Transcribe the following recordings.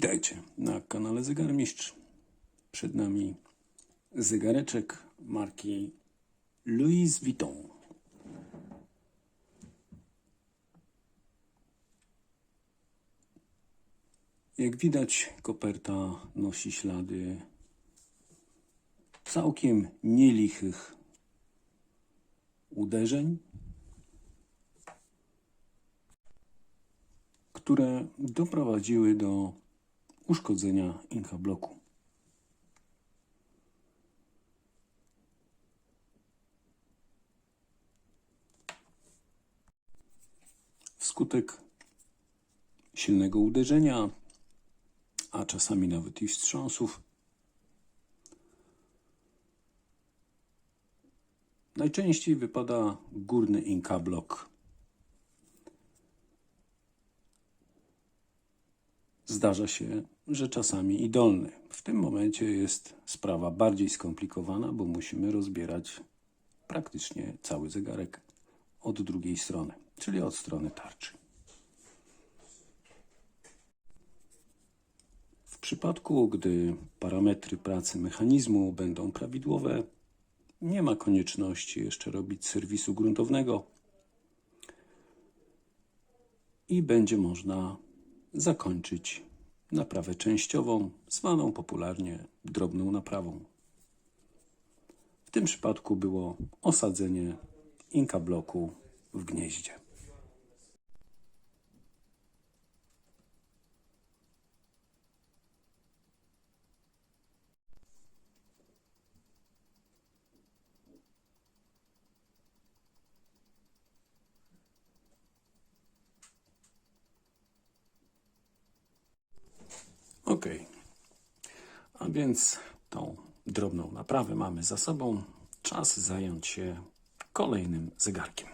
Witajcie na kanale Zegarmistrz. Przed nami zegareczek marki Louis Vuitton. Jak widać, koperta nosi ślady całkiem nielichych uderzeń, które doprowadziły do uszkodzenia Inka bloku. Wskutek silnego uderzenia, a czasami nawet i wstrząsów, najczęściej wypada górny Inka Zdarza się, że czasami i dolny. W tym momencie jest sprawa bardziej skomplikowana, bo musimy rozbierać praktycznie cały zegarek od drugiej strony, czyli od strony tarczy. W przypadku, gdy parametry pracy mechanizmu będą prawidłowe, nie ma konieczności jeszcze robić serwisu gruntownego i będzie można zakończyć naprawę częściową, zwaną popularnie drobną naprawą. W tym przypadku było osadzenie inka bloku w gnieździe. Ok. A więc tą drobną naprawę mamy za sobą. Czas zająć się kolejnym zegarkiem.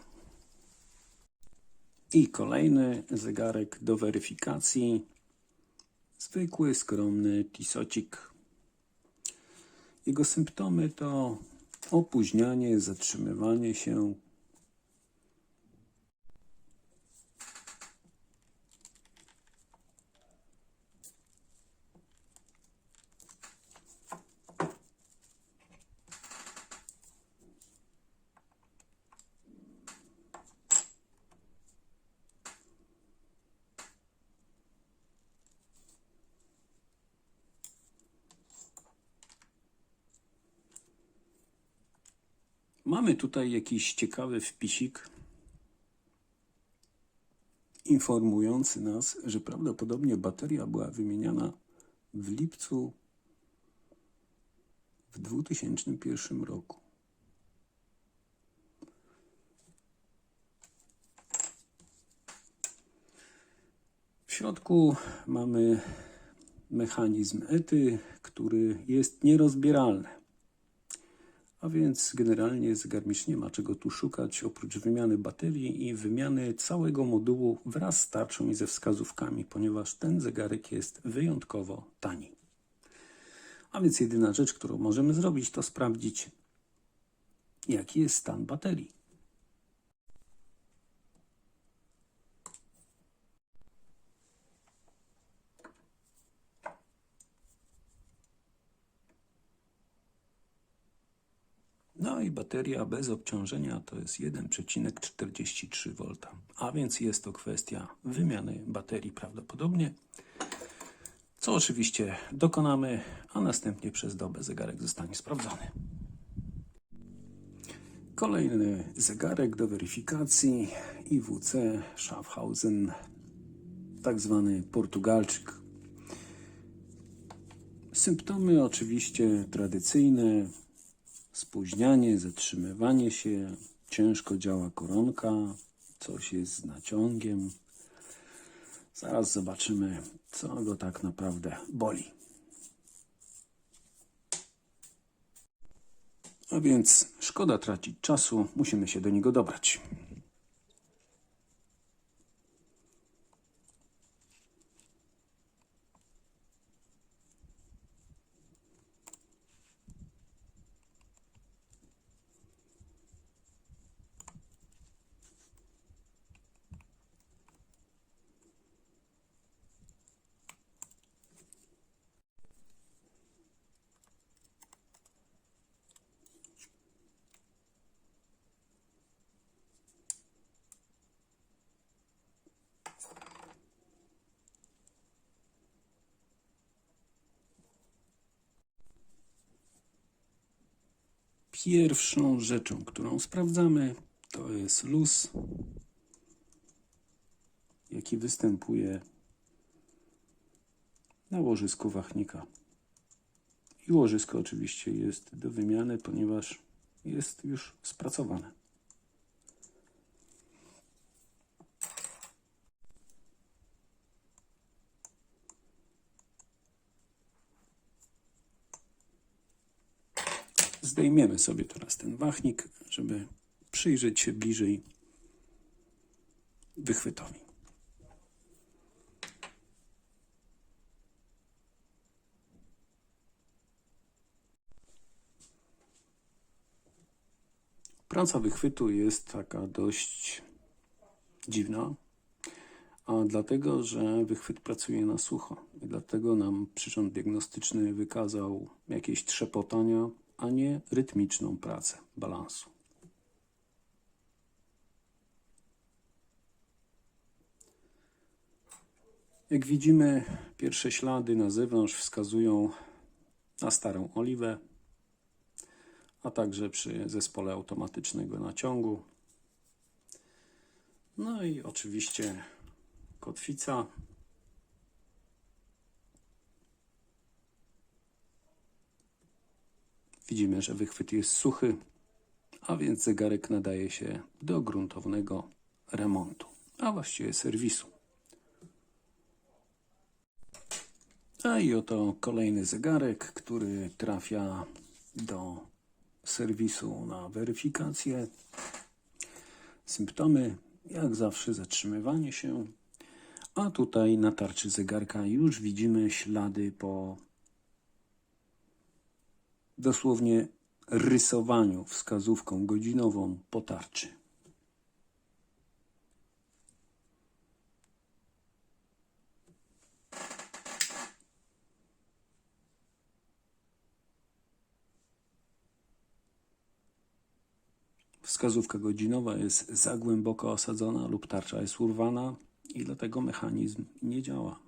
I kolejny zegarek do weryfikacji. Zwykły, skromny tisocik. Jego symptomy to opóźnianie, zatrzymywanie się, Mamy tutaj jakiś ciekawy wpisik informujący nas, że prawdopodobnie bateria była wymieniana w lipcu w 2001 roku. W środku mamy mechanizm ETY, który jest nierozbieralny. A więc generalnie zegarmistrz nie ma czego tu szukać oprócz wymiany baterii i wymiany całego modułu wraz z tarczą i ze wskazówkami, ponieważ ten zegarek jest wyjątkowo tani. A więc jedyna rzecz, którą możemy zrobić, to sprawdzić, jaki jest stan baterii. No i bateria bez obciążenia to jest 1,43 V. A więc jest to kwestia wymiany baterii prawdopodobnie, co oczywiście dokonamy, a następnie przez dobę zegarek zostanie sprawdzony. Kolejny zegarek do weryfikacji IWC Schaffhausen, tak zwany Portugalczyk. Symptomy oczywiście tradycyjne, spóźnianie, zatrzymywanie się, ciężko działa koronka, coś jest z naciągiem. Zaraz zobaczymy, co go tak naprawdę boli. A więc szkoda tracić czasu, musimy się do niego dobrać. Pierwszą rzeczą, którą sprawdzamy, to jest luz, jaki występuje na łożysku wachnika. I łożysko oczywiście jest do wymiany, ponieważ jest już spracowane. Zdejmiemy sobie teraz ten wachnik, żeby przyjrzeć się bliżej wychwytowi. Praca wychwytu jest taka dość dziwna, a dlatego, że wychwyt pracuje na sucho i dlatego nam przyrząd diagnostyczny wykazał jakieś trzepotania, a nie rytmiczną pracę balansu. Jak widzimy, pierwsze ślady na zewnątrz wskazują na starą oliwę, a także przy zespole automatycznego naciągu. No i oczywiście kotwica. Widzimy, że wychwyt jest suchy, a więc zegarek nadaje się do gruntownego remontu, a właściwie serwisu. A i oto kolejny zegarek, który trafia do serwisu na weryfikację. Symptomy, jak zawsze, zatrzymywanie się. A tutaj na tarczy zegarka już widzimy ślady po dosłownie rysowaniu wskazówką godzinową po tarczy. Wskazówka godzinowa jest za głęboko osadzona lub tarcza jest urwana i dlatego mechanizm nie działa.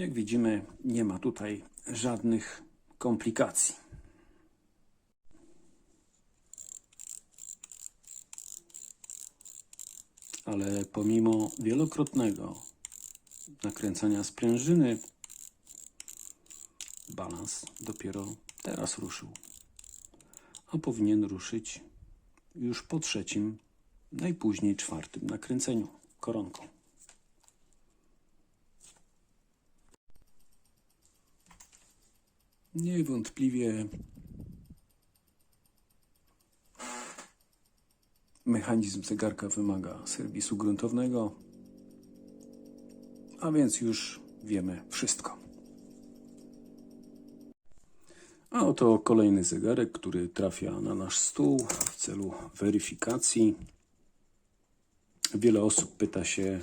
Jak widzimy, nie ma tutaj żadnych komplikacji. ale pomimo wielokrotnego nakręcania sprężyny, balans dopiero teraz ruszył, a powinien ruszyć już po trzecim, najpóźniej czwartym nakręceniu koronką. Niewątpliwie Mechanizm zegarka wymaga serwisu gruntownego, a więc już wiemy wszystko. A oto kolejny zegarek, który trafia na nasz stół w celu weryfikacji. Wiele osób pyta się,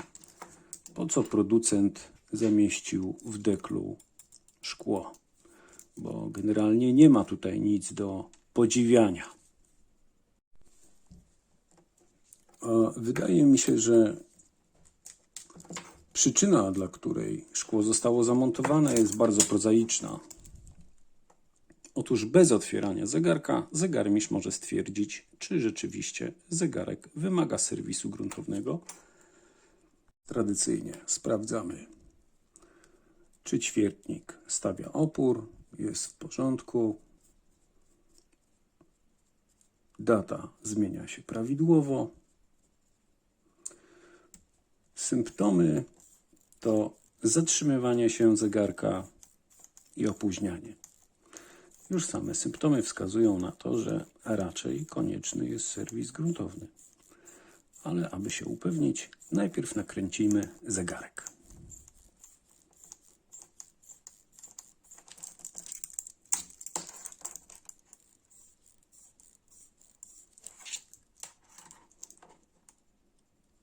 po co producent zamieścił w deklu szkło, bo generalnie nie ma tutaj nic do podziwiania. A wydaje mi się, że przyczyna, dla której szkło zostało zamontowane, jest bardzo prozaiczna. Otóż bez otwierania zegarka zegarmistrz może stwierdzić, czy rzeczywiście zegarek wymaga serwisu gruntownego. Tradycyjnie sprawdzamy, czy ćwiertnik stawia opór, jest w porządku. Data zmienia się prawidłowo. Symptomy to zatrzymywanie się zegarka i opóźnianie. Już same symptomy wskazują na to, że raczej konieczny jest serwis gruntowny. Ale aby się upewnić, najpierw nakręcimy zegarek.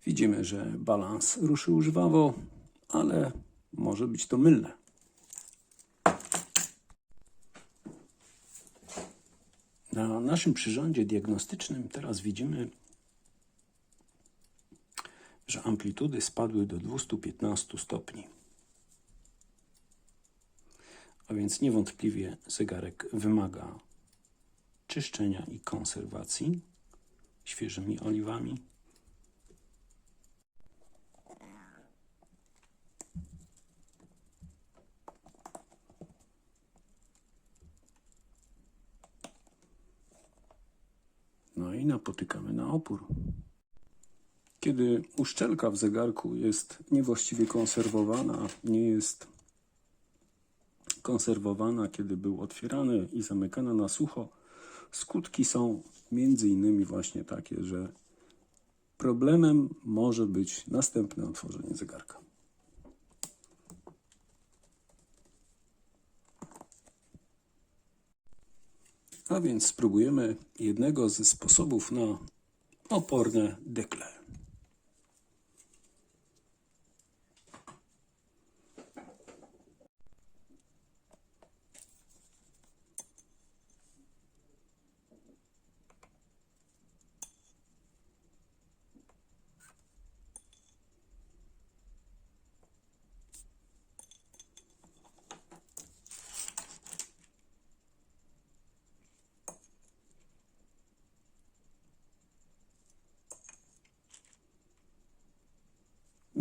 Widzimy, że balans ruszył żwawo, ale może być to mylne. Na naszym przyrządzie diagnostycznym teraz widzimy, że amplitudy spadły do 215 stopni. A więc niewątpliwie zegarek wymaga czyszczenia i konserwacji świeżymi oliwami. No napotykamy na opór. Kiedy uszczelka w zegarku jest niewłaściwie konserwowana, nie jest konserwowana, kiedy był otwierany i zamykana na sucho, skutki są między innymi właśnie takie, że problemem może być następne otworzenie zegarka. A więc spróbujemy jednego ze sposobów na oporne dekle.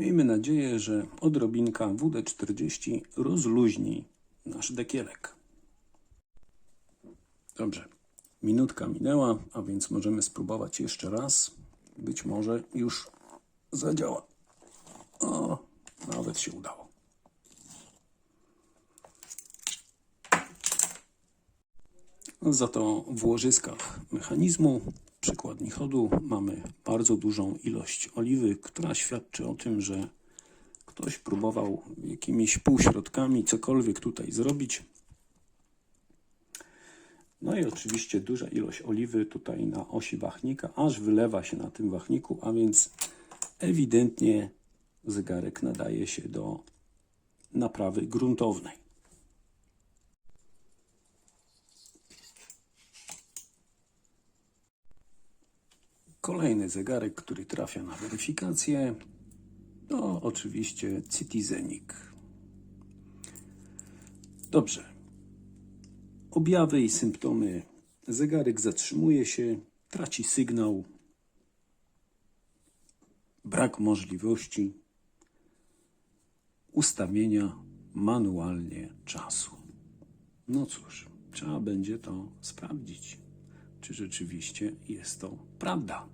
Miejmy nadzieję, że odrobinka WD-40 rozluźni nasz dekielek. Dobrze, minutka minęła, a więc możemy spróbować jeszcze raz. Być może już zadziała. O, nawet się udało. Za to w łożyskach mechanizmu przykładni chodu mamy bardzo dużą ilość oliwy, która świadczy o tym, że ktoś próbował jakimiś półśrodkami cokolwiek tutaj zrobić. No i oczywiście duża ilość oliwy tutaj na osi wachnika, aż wylewa się na tym wachniku, a więc ewidentnie zegarek nadaje się do naprawy gruntownej. Kolejny zegarek, który trafia na weryfikację, to oczywiście Citizenik. Dobrze. Objawy i symptomy. Zegarek zatrzymuje się, traci sygnał, brak możliwości ustawienia manualnie czasu. No cóż, trzeba będzie to sprawdzić, czy rzeczywiście jest to prawda.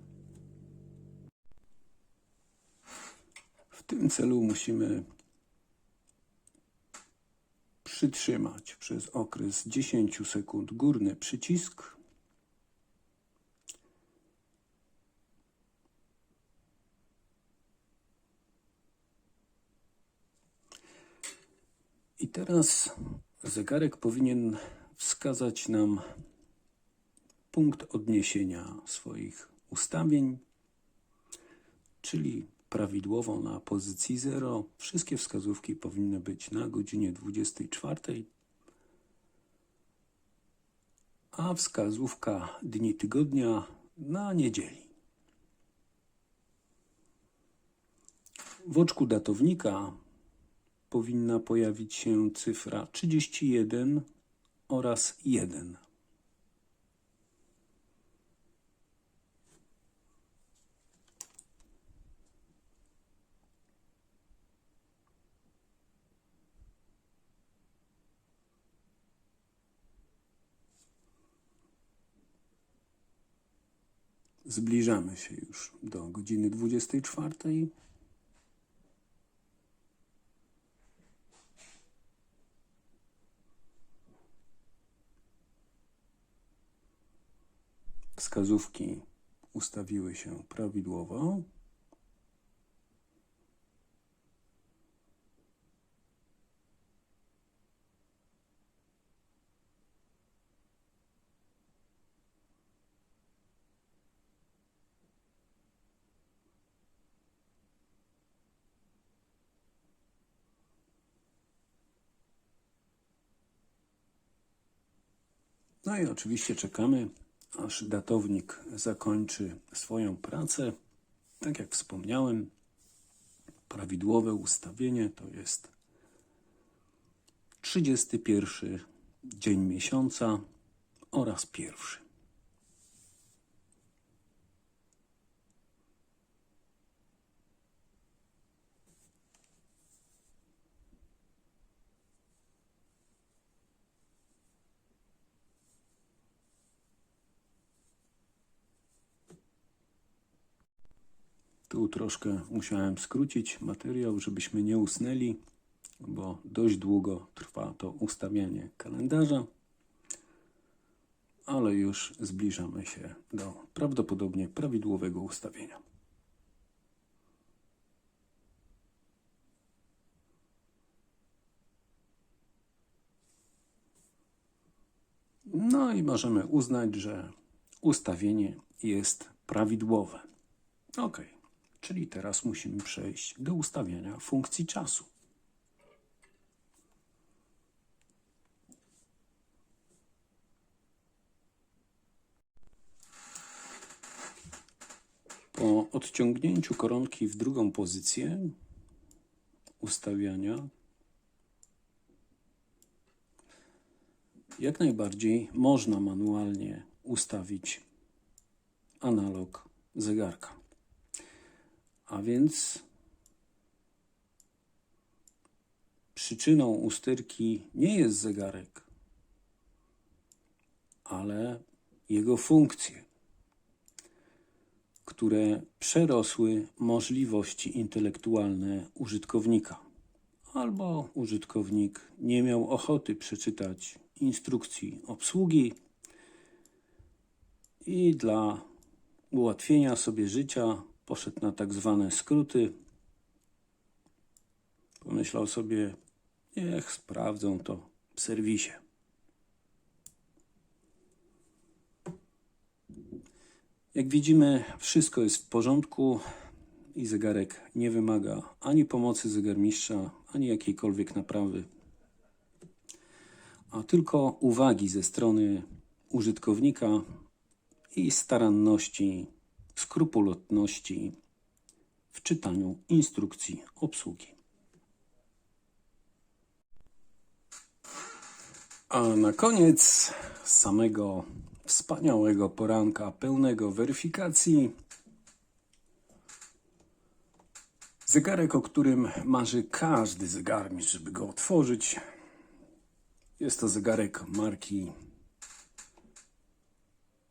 W tym celu musimy przytrzymać przez okres 10 sekund górny przycisk. I teraz zegarek powinien wskazać nam punkt odniesienia swoich ustawień, czyli prawidłowo na pozycji 0. Wszystkie wskazówki powinny być na godzinie 24, a wskazówka dni tygodnia na niedzieli. W oczku datownika powinna pojawić się cyfra 31 oraz 1. Zbliżamy się już do godziny 24. Wskazówki ustawiły się prawidłowo. No i oczywiście czekamy aż datownik zakończy swoją pracę. Tak jak wspomniałem, prawidłowe ustawienie to jest 31 dzień miesiąca oraz pierwszy. Tu troszkę musiałem skrócić materiał, żebyśmy nie usnęli, bo dość długo trwa to ustawianie kalendarza, ale już zbliżamy się do prawdopodobnie prawidłowego ustawienia. No i możemy uznać, że ustawienie jest prawidłowe. Ok, czyli teraz musimy przejść do ustawiania funkcji czasu. Po odciągnięciu koronki w drugą pozycję ustawiania, jak najbardziej można manualnie ustawić analog zegarka. A więc przyczyną usterki nie jest zegarek, ale jego funkcje, które przerosły możliwości intelektualne użytkownika. Albo użytkownik nie miał ochoty przeczytać instrukcji obsługi i dla ułatwienia sobie życia poszedł na tak zwane skróty. Pomyślał sobie, niech sprawdzą to w serwisie. Jak widzimy, wszystko jest w porządku i zegarek nie wymaga ani pomocy zegarmistrza, ani jakiejkolwiek naprawy, a tylko uwagi ze strony użytkownika i staranności, skrupulatności w czytaniu instrukcji obsługi. A na koniec samego wspaniałego poranka pełnego weryfikacji zegarek, o którym marzy każdy zegarmistrz, żeby go otworzyć. Jest to zegarek marki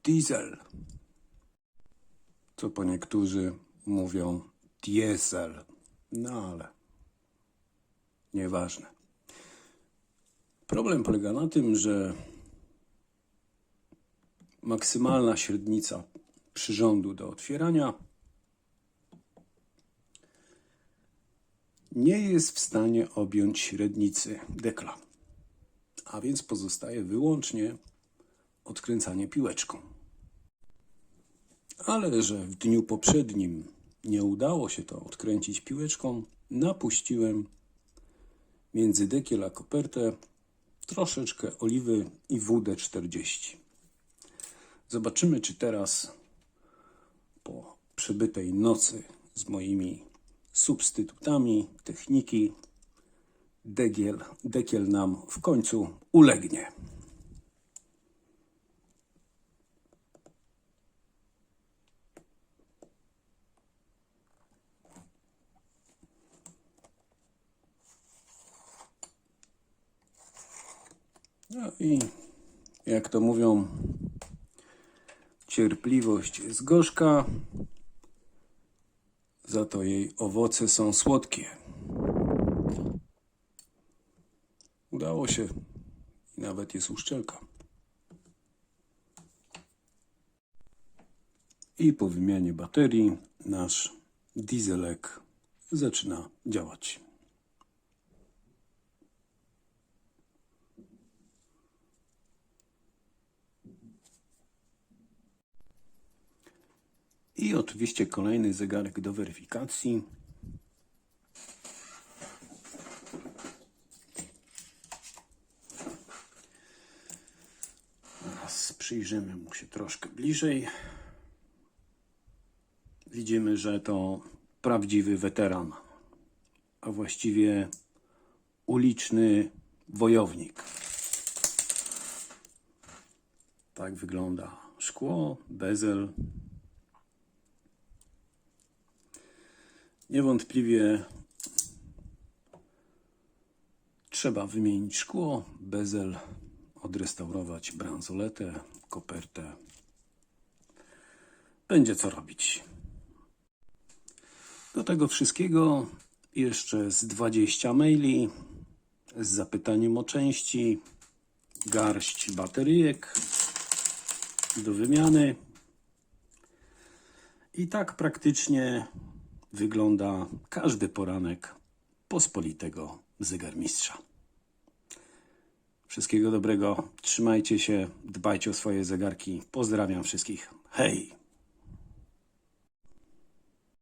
Diesel. Co po niektórzy mówią diesel. No ale nieważne. Problem polega na tym, że maksymalna średnica przyrządu do otwierania nie jest w stanie objąć średnicy dekla, a więc pozostaje wyłącznie odkręcanie piłeczką. Ale że w dniu poprzednim nie udało się to odkręcić piłeczką, napuściłem między dekiel a kopertę troszeczkę oliwy i WD-40. Zobaczymy, czy teraz po przebytej nocy z moimi substytutami techniki dekiel, dekiel nam w końcu ulegnie. No i jak to mówią, cierpliwość jest gorzka, za to jej owoce są słodkie. Udało się i nawet jest uszczelka. I po wymianie baterii nasz dieselek zaczyna działać. I oczywiście kolejny zegarek do weryfikacji. Teraz przyjrzymy mu się troszkę bliżej. Widzimy, że to prawdziwy weteran, a właściwie uliczny wojownik. Tak wygląda szkło, bezel. Niewątpliwie trzeba wymienić szkło, bezel, odrestaurować bransoletę, kopertę. Będzie co robić. Do tego wszystkiego jeszcze z 20 maili z zapytaniem o części, garść bateryjek do wymiany. I tak praktycznie wygląda każdy poranek pospolitego zegarmistrza. Wszystkiego dobrego, trzymajcie się, dbajcie o swoje zegarki. Pozdrawiam wszystkich. Hej!